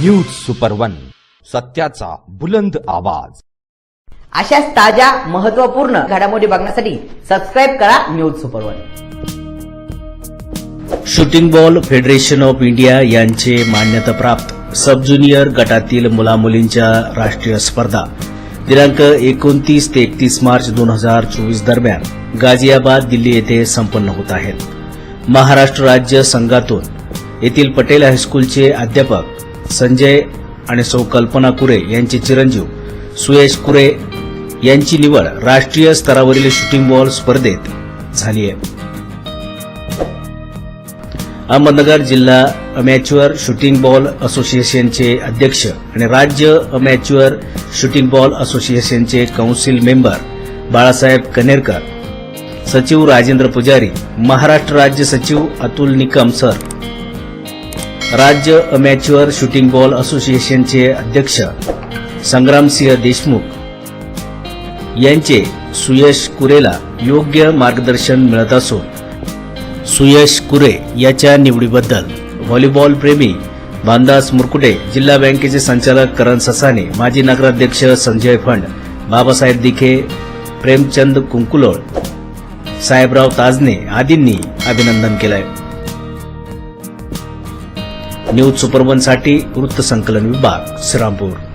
News super one सत्याचा बुलंद आवाज. अशाच ताज्या महत्त्वपूर्ण घडामोडी बघण्यासाठी सबस्क्राईब करा news super one shooting ball federation of India यांचे मान्यताप्राप्त सब ज्युनियर गटातील मुलामुलींच्या राष्ट्रीय स्पर्धा. दिनांक एकोणतीस ते एकतीस मार्च दोन हजार चोवीस दरम्यान गाझियाबाद दिल्ली येथे संपन्न होत आहेत. महाराष्ट्र राज्य संघातून येथील पटेल हायस्कूलचे अध्यापक संजय आणि सौ कल्पना कुरे यांचे चिरंजीव सुयश कुरे यांची निवड राष्ट्रीय स्तरावरील शूटिंग बॉल स्पर्धेत झाली आहे. अहमदनगर जिल्हा अमॅच्युअर शूटिंग बॉल असोसिएशनचे अध्यक्ष आणि राज्य अमॅच्युअर शूटिंग बॉल असोसिएशनचे कौन्सिल मेंबर बाळासाहेब कनेरकर सचिव राजेंद्र पुजारी महाराष्ट्र राज्य सचिव अतुल निकम सर राज्य अमॅच्युअर शूटिंग बॉल असोसिएशनचे अध्यक्ष संग्रामसिंह देशमुख यांचे सुयश कुरेला योग्य मार्गदर्शन मिळत असून सुयश कुरे याच्या निवडीबद्दल व्हॉलीबॉल प्रेमी बांदास मुरकुटे जिल्हा बँकेचे संचालक करण ससाने माजी नगराध्यक्ष संजय फंड बाबासाहेब दिखे प्रेमचंद कुंकुलोळ साहेबराव ताजने आदींनी अभिनंदन केलं आहे न्यूज सुपरवनसाठी वृत्तसंकलन विभाग श्रीरामपूर.